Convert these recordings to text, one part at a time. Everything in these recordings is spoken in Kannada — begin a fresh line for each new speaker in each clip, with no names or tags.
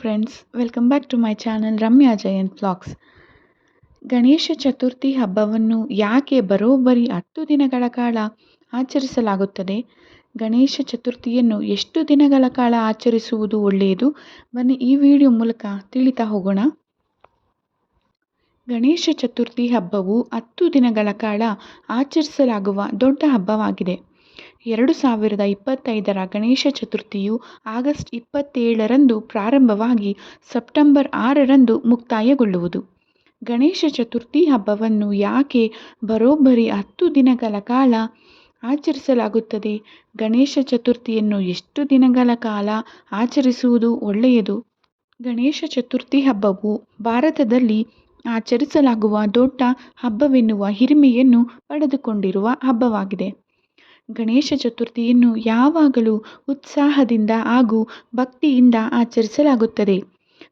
Friends welcome back to my channel Ramya Jayant blogs Ganesha Chaturthi ಹಬ್ಬವನ್ನು ಯಾಕೆ ಬರೋಬ್ಬರಿ ಹತ್ತು ದಿನಗಳ ಕಾಲ ಆಚರಿಸಲಾಗುತ್ತದೆ? ಗಣೇಶ ಚತುರ್ಥಿಯನ್ನು ಎಷ್ಟು ದಿನಗಳ ಕಾಲ ಆಚರಿಸುವುದು ಒಳ್ಳೆಯದು? ಬನ್ನಿ ಈ ವಿಡಿಯೋ ಮೂಲಕ ತಿಳಿತಾ ಹೋಗೋಣ. ಗಣೇಶ ಚತುರ್ಥಿ ಹಬ್ಬವು ಹತ್ತು ದಿನಗಳ ಕಾಲ ಆಚರಿಸಲಾಗುವ ದೊಡ್ಡ ಹಬ್ಬವಾಗಿದೆ. ಎರಡು ಸಾವಿರದ ಇಪ್ಪತ್ತೈದರ ಗಣೇಶ ಚತುರ್ಥಿಯು ಆಗಸ್ಟ್ ಇಪ್ಪತ್ತೇಳರಂದು ಪ್ರಾರಂಭವಾಗಿ ಸೆಪ್ಟೆಂಬರ್ ಆರರಂದು ಮುಕ್ತಾಯಗೊಳ್ಳುವುದು. ಗಣೇಶ ಚತುರ್ಥಿ ಹಬ್ಬವನ್ನು ಯಾಕೆ ಬರೋಬ್ಬರಿ ಹತ್ತು ದಿನಗಳ ಕಾಲ ಆಚರಿಸಲಾಗುತ್ತದೆ? ಗಣೇಶ ಚತುರ್ಥಿಯನ್ನು ಎಷ್ಟು ದಿನಗಳ ಕಾಲ ಆಚರಿಸುವುದು ಒಳ್ಳೆಯದು? ಗಣೇಶ ಚತುರ್ಥಿ ಹಬ್ಬವು ಭಾರತದಲ್ಲಿ ಆಚರಿಸಲಾಗುವ ದೊಡ್ಡ ಹಬ್ಬವೆನ್ನುವ ಹಿರಿಮೆಯನ್ನು ಪಡೆದುಕೊಂಡಿರುವ ಹಬ್ಬವಾಗಿದೆ. ಗಣೇಶ ಚತುರ್ಥಿಯನ್ನು ಯಾವಾಗಲೂ ಉತ್ಸಾಹದಿಂದ ಹಾಗೂ ಭಕ್ತಿಯಿಂದ ಆಚರಿಸಲಾಗುತ್ತದೆ.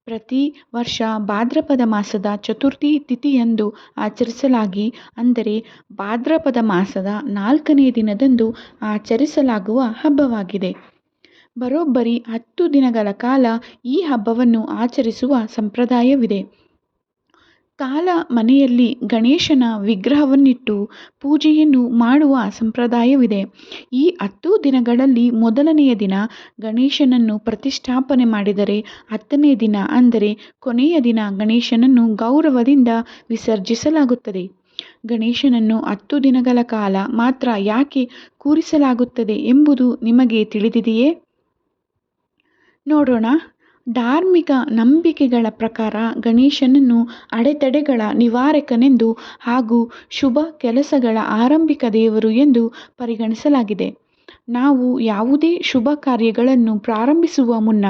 ಪ್ರತಿ ವರ್ಷ ಭಾದ್ರಪದ ಮಾಸದ ಚತುರ್ಥಿ ತಿಥಿಯಂದು ಆಚರಿಸಲಾಗಿ, ಅಂದರೆ ಭಾದ್ರಪದ ಮಾಸದ ನಾಲ್ಕನೇ ದಿನದಂದು ಆಚರಿಸಲಾಗುವ ಹಬ್ಬವಾಗಿದೆ. ಬರೋಬ್ಬರಿ ಹತ್ತು ದಿನಗಳ ಕಾಲ ಈ ಹಬ್ಬವನ್ನು ಆಚರಿಸುವ ಸಂಪ್ರದಾಯವಿದೆ. ಕಾಲ ಮನೆಯಲ್ಲಿ ಗಣೇಶನ ವಿಗ್ರಹವನ್ನಿಟ್ಟು ಪೂಜೆಯನ್ನು ಮಾಡುವ ಸಂಪ್ರದಾಯವಿದೆ. ಈ ಹತ್ತು ದಿನಗಳಲ್ಲಿ ಮೊದಲನೆಯ ದಿನ ಗಣೇಶನನ್ನು ಪ್ರತಿಷ್ಠಾಪನೆ ಮಾಡಿದರೆ, ಹತ್ತನೇ ದಿನ ಅಂದರೆ ಕೊನೆಯ ದಿನ ಗಣೇಶನನ್ನು ಗೌರವದಿಂದ ವಿಸರ್ಜಿಸಲಾಗುತ್ತದೆ. ಗಣೇಶನನ್ನು ಹತ್ತು ದಿನಗಳ ಕಾಲ ಮಾತ್ರ ಯಾಕೆ ಕೂರಿಸಲಾಗುತ್ತದೆ ಎಂಬುದು ನಿಮಗೆ ತಿಳಿದಿದೆಯೇ? ನೋಡೋಣ. ಧಾರ್ಮಿಕ ನಂಬಿಕೆಗಳ ಪ್ರಕಾರ ಗಣೇಶನನ್ನು ಅಡೆತಡೆಗಳ ನಿವಾರಕನೆಂದು ಹಾಗೂ ಶುಭ ಕೆಲಸಗಳ ಆರಂಭಿಕ ದೇವರು ಎಂದು ಪರಿಗಣಿಸಲಾಗಿದೆ. ನಾವು ಯಾವುದೇ ಶುಭ ಕಾರ್ಯಗಳನ್ನು ಪ್ರಾರಂಭಿಸುವ ಮುನ್ನ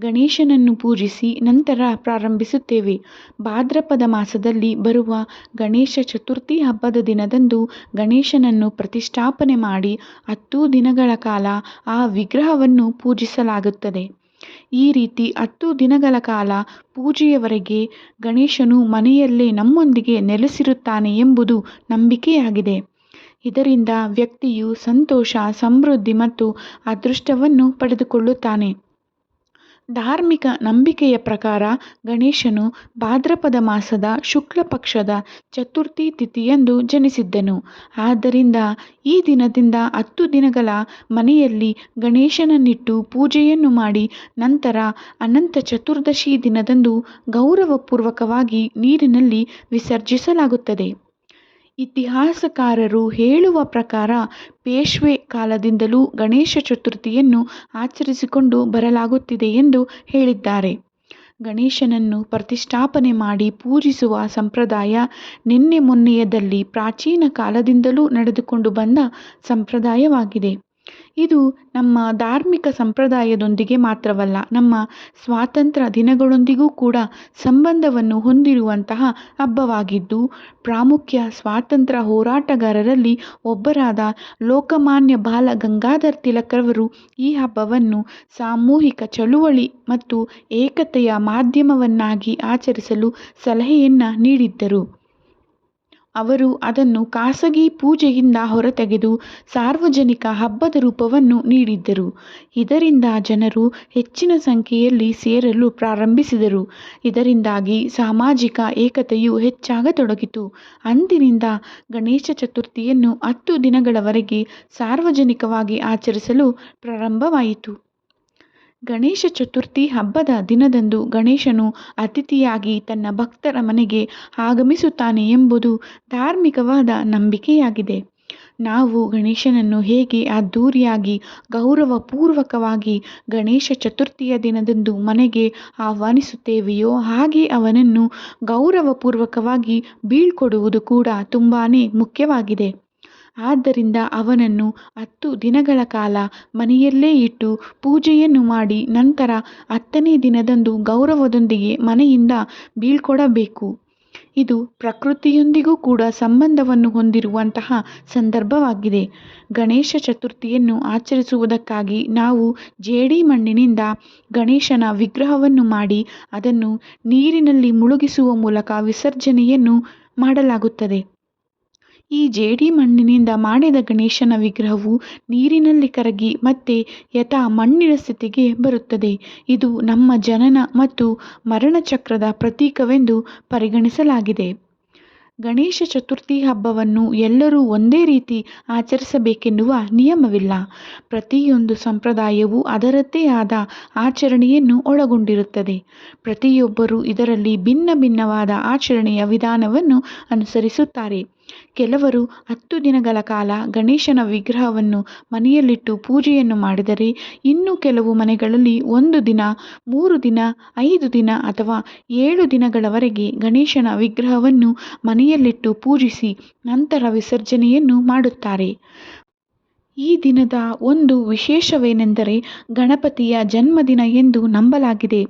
ಗಣೇಶನನ್ನು ಪೂಜಿಸಿ ನಂತರ ಪ್ರಾರಂಭಿಸುತ್ತೇವೆ. ಭಾದ್ರಪದ ಮಾಸದಲ್ಲಿ ಬರುವ ಗಣೇಶ ಚತುರ್ಥಿ ಹಬ್ಬದ ದಿನದಂದು ಗಣೇಶನನ್ನು ಪ್ರತಿಷ್ಠಾಪನೆ ಮಾಡಿ ಹತ್ತು ದಿನಗಳ ಕಾಲ ಆ ವಿಗ್ರಹವನ್ನು ಪೂಜಿಸಲಾಗುತ್ತದೆ. ಈ ರೀತಿ ಹತ್ತು ದಿನಗಳ ಕಾಲ ಪೂಜೆಯವರೆಗೆ ಗಣೇಶನು ಮನೆಯಲ್ಲೇ ನಮ್ಮೊಂದಿಗೆ ನೆಲೆಸಿರುತ್ತಾನೆ ಎಂಬುದು ನಂಬಿಕೆಯಾಗಿದೆ. ಇದರಿಂದ ವ್ಯಕ್ತಿಯು ಸಂತೋಷ, ಸಮೃದ್ಧಿ ಮತ್ತು ಅದೃಷ್ಟವನ್ನು ಪಡೆದುಕೊಳ್ಳುತ್ತಾನೆ. ಧಾರ್ಮಿಕ ನಂಬಿಕೆಯ ಪ್ರಕಾರ ಗಣೇಶನು ಭಾದ್ರಪದ ಮಾಸದ ಶುಕ್ಲ ಪಕ್ಷದ ಚತುರ್ಥಿ ತಿಥಿಯಂದು ಜನಿಸಿದ್ದನು. ಆದ್ದರಿಂದ ಈ ದಿನದಿಂದ ಹತ್ತು ದಿನಗಳ ಮನೆಯಲ್ಲಿ ಗಣೇಶನನ್ನಿಟ್ಟು ಪೂಜೆಯನ್ನು ಮಾಡಿ ನಂತರ ಅನಂತ ಚತುರ್ದಶಿ ದಿನದಂದು ಗೌರವಪೂರ್ವಕವಾಗಿ ನೀರಿನಲ್ಲಿ ವಿಸರ್ಜಿಸಲಾಗುತ್ತದೆ. ಇತಿಹಾಸಕಾರರು ಹೇಳುವ ಪ್ರಕಾರ ಪೇಶ್ವೆ ಕಾಲದಿಂದಲೂ ಗಣೇಶ ಚತುರ್ಥಿಯನ್ನು ಆಚರಿಸಿಕೊಂಡು ಬರಲಾಗುತ್ತಿದೆ ಎಂದು ಹೇಳಿದ್ದಾರೆ. ಗಣೇಶನನ್ನು ಪ್ರತಿಷ್ಠಾಪನೆ ಮಾಡಿ ಪೂಜಿಸುವ ಸಂಪ್ರದಾಯ ನಿನ್ನೆ ಮೊನ್ನೆಯದಲ್ಲಿ ಪ್ರಾಚೀನ ಕಾಲದಿಂದಲೂ ನಡೆದುಕೊಂಡು ಬಂದ ಸಂಪ್ರದಾಯವಾಗಿದೆ. ಇದು ನಮ್ಮ ಧಾರ್ಮಿಕ ಸಂಪ್ರದಾಯದೊಂದಿಗೆ ಮಾತ್ರವಲ್ಲ, ನಮ್ಮ ಸ್ವಾತಂತ್ರ್ಯ ದಿನಗಳೊಂದಿಗೂ ಕೂಡ ಸಂಬಂಧವನ್ನು ಹೊಂದಿರುವಂತಹ ಹಬ್ಬವಾಗಿದ್ದು, ಪ್ರಾಮುಖ್ಯ ಸ್ವಾತಂತ್ರ್ಯ ಹೋರಾಟಗಾರರಲ್ಲಿ ಒಬ್ಬರಾದ ಲೋಕಮಾನ್ಯ ಬಾಲ ಗಂಗಾಧರ್ ತಿಲಕ್ರವರು ಈ ಹಬ್ಬವನ್ನು ಸಾಮೂಹಿಕ ಚಳುವಳಿ ಮತ್ತು ಏಕತೆಯ ಮಾಧ್ಯಮವನ್ನಾಗಿ ಆಚರಿಸಲು ಸಲಹೆಯನ್ನು ನೀಡಿದ್ದರು. ಅವರು ಅದನ್ನು ಖಾಸಗಿ ಪೂಜೆಯಿಂದ ಹೊರತೆಗೆದು ಸಾರ್ವಜನಿಕ ಹಬ್ಬದ ರೂಪವನ್ನು ನೀಡಿದ್ದರು. ಇದರಿಂದ ಜನರು ಹೆಚ್ಚಿನ ಸಂಖ್ಯೆಯಲ್ಲಿ ಸೇರಲು ಪ್ರಾರಂಭಿಸಿದರು. ಇದರಿಂದಾಗಿ ಸಾಮಾಜಿಕ ಏಕತೆಯು ಹೆಚ್ಚಾಗತೊಡಗಿತು. ಅಂದಿನಿಂದ ಗಣೇಶ ಚತುರ್ಥಿಯನ್ನು ಹತ್ತು ದಿನಗಳವರೆಗೆ ಸಾರ್ವಜನಿಕವಾಗಿ ಆಚರಿಸಲು ಪ್ರಾರಂಭವಾಯಿತು. ಗಣೇಶ ಚತುರ್ಥಿ ಹಬ್ಬದ ದಿನದಂದು ಗಣೇಶನು ಅತಿಥಿಯಾಗಿ ತನ್ನ ಭಕ್ತರ ಮನೆಗೆ ಆಗಮಿಸುತ್ತಾನೆ ಎಂಬುದು ಧಾರ್ಮಿಕವಾದ ನಂಬಿಕೆಯಾಗಿದೆ. ನಾವು ಗಣೇಶನನ್ನು ಹೇಗೆ ಅದ್ಧೂರಿಯಾಗಿ ಗೌರವಪೂರ್ವಕವಾಗಿ ಗಣೇಶ ಚತುರ್ಥಿಯ ದಿನದಂದು ಮನೆಗೆ ಆಹ್ವಾನಿಸುತ್ತೇವೆಯೋ, ಹಾಗೆ ಅವನನ್ನು ಗೌರವಪೂರ್ವಕವಾಗಿ ಬೀಳ್ಕೊಡುವುದು ಕೂಡ ತುಂಬಾ ಮುಖ್ಯವಾಗಿದೆ. ಆದ್ದರಿಂದ ಅವನನ್ನು ಹತ್ತು ದಿನಗಳ ಕಾಲ ಮನೆಯಲ್ಲೇ ಇಟ್ಟು ಪೂಜೆಯನ್ನು ಮಾಡಿ ನಂತರ ಹತ್ತನೇ ದಿನದಂದು ಗೌರವದೊಂದಿಗೆ ಮನೆಯಿಂದ ಬೀಳ್ಕೊಡಬೇಕು. ಇದು ಪ್ರಕೃತಿಯೊಂದಿಗೂ ಕೂಡ ಸಂಬಂಧವನ್ನು ಹೊಂದಿರುವಂತಹ ಸಂದರ್ಭವಾಗಿದೆ. ಗಣೇಶ ಚತುರ್ಥಿಯನ್ನು ಆಚರಿಸುವುದಕ್ಕಾಗಿ ನಾವು ಜೇಡಿ ಮಣ್ಣಿನಿಂದ ಗಣೇಶನ ವಿಗ್ರಹವನ್ನು ಮಾಡಿ ಅದನ್ನು ನೀರಿನಲ್ಲಿ ಮುಳುಗಿಸುವ ಮೂಲಕ ವಿಸರ್ಜನೆಯನ್ನು ಮಾಡಲಾಗುತ್ತದೆ. ಈ ಜೇಡಿ ಮಣ್ಣಿನಿಂದ ಮಾಡಿದ ಗಣೇಶನ ವಿಗ್ರಹವು ನೀರಿನಲ್ಲಿ ಕರಗಿ ಮತ್ತೆ ಯಥಾ ಮಣ್ಣಿನ ಸ್ಥಿತಿಗೆ ಬರುತ್ತದೆ. ಇದು ನಮ್ಮ ಜನನ ಮತ್ತು ಮರಣ ಚಕ್ರದ ಪ್ರತೀಕವೆಂದು ಪರಿಗಣಿಸಲಾಗಿದೆ. ಗಣೇಶ ಚತುರ್ಥಿ ಹಬ್ಬವನ್ನು ಎಲ್ಲರೂ ಒಂದೇ ರೀತಿ ಆಚರಿಸಬೇಕೆನ್ನುವ ನಿಯಮವಿಲ್ಲ. ಪ್ರತಿಯೊಂದು ಸಂಪ್ರದಾಯವೂ ಅದರದ್ದೇ ಆದ ಆಚರಣೆಯನ್ನು ಒಳಗೊಂಡಿರುತ್ತದೆ. ಪ್ರತಿಯೊಬ್ಬರೂ ಇದರಲ್ಲಿ ಭಿನ್ನ ಭಿನ್ನವಾದ ಆಚರಣೆಯ ವಿಧಾನವನ್ನು ಅನುಸರಿಸುತ್ತಾರೆ. ಕೆಲವರು ಹತ್ತು ದಿನಗಳ ಕಾಲ ಗಣೇಶನ ವಿಗ್ರಹವನ್ನು ಮನೆಯಲ್ಲಿಟ್ಟು ಪೂಜೆಯನ್ನು ಮಾಡಿದರೆ ಇನ್ನು ಕೆಲವು ಮನೆಗಳಲ್ಲಿ ಒಂದು ದಿನ, ಮೂರು ದಿನ, ಐದು ದಿನ ಅಥವಾ ಏಳು ದಿನಗಳವರೆಗೆ ಗಣೇಶನ ವಿಗ್ರಹವನ್ನು ಮನೆಯಲ್ಲಿಟ್ಟು ಪೂಜಿಸಿ ನಂತರ ವಿಸರ್ಜನೆಯನ್ನು ಮಾಡುತ್ತಾರೆ. ಈ ದಿನದ ಒಂದು ವಿಶೇಷವೇನೆಂದರೆ ಗಣಪತಿಯ ಜನ್ಮದಿನ ಎಂದು ನಂಬಲಾಗಿದೆ.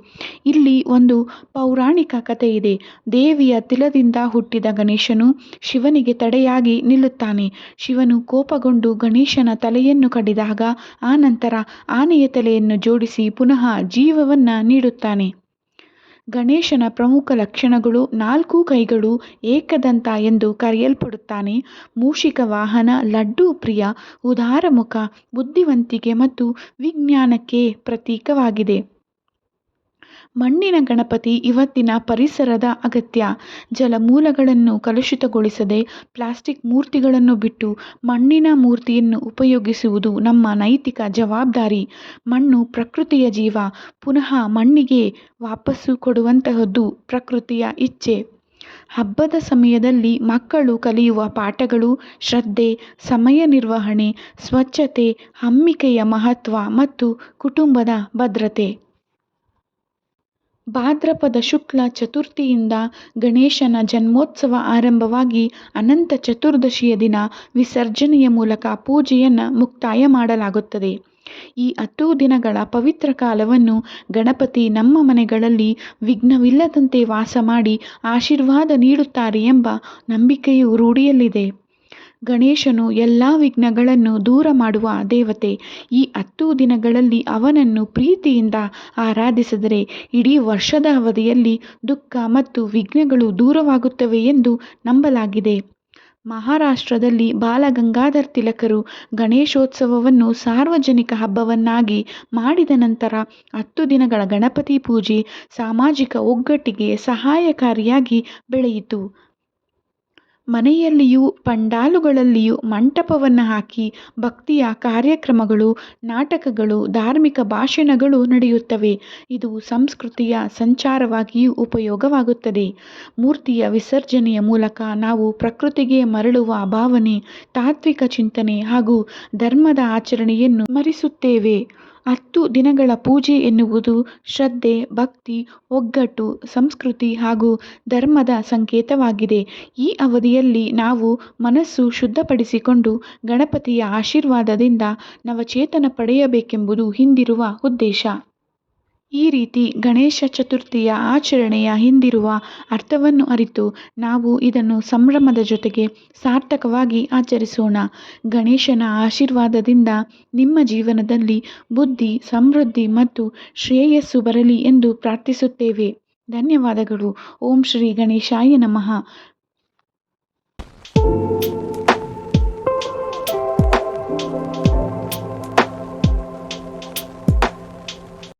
ಇಲ್ಲಿ ಒಂದು ಪೌರಾಣಿಕ ಕಥೆ ಇದೆ. ದೇವಿಯ ತಿಲದಿಂದ ಹುಟ್ಟಿದ ಗಣೇಶನು ಶಿವನಿಗೆ ತಡೆಯಾಗಿ ನಿಲ್ಲುತ್ತಾನೆ. ಶಿವನು ಕೋಪಗೊಂಡು ಗಣೇಶನ ತಲೆಯನ್ನು ಕಡಿದಾಗ ಆನಂತರ ಆನೆಯ ತಲೆಯನ್ನು ಜೋಡಿಸಿ ಪುನಃ ಜೀವವನ್ನು ನೀಡುತ್ತಾನೆ. ಗಣೇಶನ ಪ್ರಮುಖ ಲಕ್ಷಣಗಳು ನಾಲ್ಕು ಕೈಗಳು ಏಕದಂತ ಎಂದು ಕರೆಯಲ್ಪಡುತ್ತಾನೆ. ಮೂಷಿಕ ವಾಹನ, ಲಡ್ಡು ಪ್ರಿಯ, ಉದಾರಮುಖ, ಬುದ್ಧಿವಂತಿಕೆ ಮತ್ತು ವಿಜ್ಞಾನಕ್ಕೆ ಪ್ರತೀಕವಾಗಿದೆ. ಮಣ್ಣಿನ ಗಣಪತಿ ಇವತ್ತಿನ ಪರಿಸರದ ಅಗತ್ಯ. ಜಲಮೂಲಗಳನ್ನು ಕಲುಷಿತಗೊಳಿಸದೆ ಪ್ಲಾಸ್ಟಿಕ್ ಮೂರ್ತಿಗಳನ್ನು ಬಿಟ್ಟು ಮಣ್ಣಿನ ಮೂರ್ತಿಯನ್ನು ಉಪಯೋಗಿಸುವುದು ನಮ್ಮ ನೈತಿಕ ಜವಾಬ್ದಾರಿ. ಮಣ್ಣು ಪ್ರಕೃತಿಯ ಜೀವ. ಪುನಃ ಮಣ್ಣಿಗೆ ವಾಪಸ್ಸು ಕೊಡುವಂತಹದ್ದು ಪ್ರಕೃತಿಯ ಇಚ್ಛೆ. ಹಬ್ಬದ ಸಮಯದಲ್ಲಿ ಮಕ್ಕಳು ಕಲಿಯುವ ಪಾಠಗಳು ಶ್ರದ್ಧೆ, ಸಮಯ ನಿರ್ವಹಣೆ, ಸ್ವಚ್ಛತೆ, ಹಮ್ಮಿಕೆಯ ಮಹತ್ವ ಮತ್ತು ಕುಟುಂಬದ ಭದ್ರತೆ. ಭಾದ್ರಪದ ಶುಕ್ಲ ಚತುರ್ಥಿಯಿಂದ ಗಣೇಶನ ಜನ್ಮೋತ್ಸವ ಆರಂಭವಾಗಿ ಅನಂತ ಚತುರ್ದಶಿಯ ದಿನ ವಿಸರ್ಜನೆಯ ಮೂಲಕ ಪೂಜೆಯನ್ನು ಮುಕ್ತಾಯ ಮಾಡಲಾಗುತ್ತದೆ. ಈ ಹತ್ತು ದಿನಗಳ ಪವಿತ್ರ ಕಾಲವನ್ನು ಗಣಪತಿ ನಮ್ಮ ಮನೆಗಳಲ್ಲಿ ವಿಘ್ನವಿಲ್ಲದಂತೆ ವಾಸ ಮಾಡಿ ಆಶೀರ್ವಾದ ನೀಡುತ್ತಾರೆ ಎಂಬ ನಂಬಿಕೆಯು ರೂಢಿಯಲ್ಲಿದೆ. ಗಣೇಶನು ಎಲ್ಲ ವಿಘ್ನಗಳನ್ನು ದೂರ ಮಾಡುವ ದೇವತೆ, ಈ ಹತ್ತು ದಿನಗಳಲ್ಲಿ ಅವನನ್ನು ಪ್ರೀತಿಯಿಂದ ಆರಾಧಿಸಿದರೆ ಇಡೀ ವರ್ಷದ ಅವಧಿಯಲ್ಲಿ ದುಃಖ ಮತ್ತು ವಿಘ್ನಗಳು ದೂರವಾಗುತ್ತವೆ ಎಂದು ನಂಬಲಾಗಿದೆ. ಮಹಾರಾಷ್ಟ್ರದಲ್ಲಿ ಬಾಲಗಂಗಾಧರ್ ತಿಲಕರು ಗಣೇಶೋತ್ಸವವನ್ನು ಸಾರ್ವಜನಿಕ ಹಬ್ಬವನ್ನಾಗಿ ಮಾಡಿದ ನಂತರ ಹತ್ತು ದಿನಗಳ ಗಣಪತಿ ಪೂಜೆ ಸಾಮಾಜಿಕ ಒಗ್ಗಟ್ಟಿಗೆ ಸಹಾಯಕಾರಿಯಾಗಿ ಬೆಳೆಯಿತು. ಮನೆಯಲ್ಲಿಯೂ ಪಂಡಾಲುಗಳಲ್ಲಿಯೂ ಮಂಟಪವನ್ನು ಹಾಕಿ ಭಕ್ತಿಯ ಕಾರ್ಯಕ್ರಮಗಳು, ನಾಟಕಗಳು, ಧಾರ್ಮಿಕ ಭಾಷಣಗಳು ನಡೆಯುತ್ತವೆ. ಇದು ಸಂಸ್ಕೃತಿಯ ಸಂಚಾರವಾಗಿಯೂ ಉಪಯೋಗವಾಗುತ್ತದೆ. ಮೂರ್ತಿಯ ವಿಸರ್ಜನೆಯ ಮೂಲಕ ನಾವು ಪ್ರಕೃತಿಗೆ ಮರಳುವ ಭಾವನೆ, ತಾತ್ವಿಕ ಚಿಂತನೆ ಹಾಗೂ ಧರ್ಮದ ಆಚರಣೆಯನ್ನು ಸ್ಮರಿಸುತ್ತೇವೆ. ಹತ್ತು ದಿನಗಳ ಪೂಜೆ ಎನ್ನುವುದು ಶ್ರದ್ಧೆ, ಭಕ್ತಿ, ಒಗ್ಗಟ್ಟು, ಸಂಸ್ಕೃತಿ ಹಾಗೂ ಧರ್ಮದ ಸಂಕೇತವಾಗಿದೆ. ಈ ಅವಧಿಯಲ್ಲಿ ನಾವು ಮನಸ್ಸು ಶುದ್ಧಪಡಿಸಿಕೊಂಡು ಗಣಪತಿಯ ಆಶೀರ್ವಾದದಿಂದ ನವಚೇತನ ಪಡೆಯಬೇಕೆಂಬುದು ಹಿಂದಿರುವ ಉದ್ದೇಶ. ಈ ರೀತಿ ಗಣೇಶ ಚತುರ್ಥಿಯ ಆಚರಣೆಯ ಹಿಂದಿರುವ ಅರ್ಥವನ್ನು ಅರಿತು ನಾವು ಇದನ್ನು ಸಂಭ್ರಮದ ಜೊತೆಗೆ ಸಾರ್ಥಕವಾಗಿ ಆಚರಿಸೋಣ. ಗಣೇಶನ ಆಶೀರ್ವಾದದಿಂದ ನಿಮ್ಮ ಜೀವನದಲ್ಲಿ ಬುದ್ಧಿ, ಸಮೃದ್ಧಿ ಮತ್ತು ಶ್ರೇಯಸ್ಸು ಬರಲಿ ಎಂದು ಪ್ರಾರ್ಥಿಸುತ್ತೇವೆ. ಧನ್ಯವಾದಗಳು. ಓಂ ಶ್ರೀ ಗಣೇಶಾಯ ನಮಃ.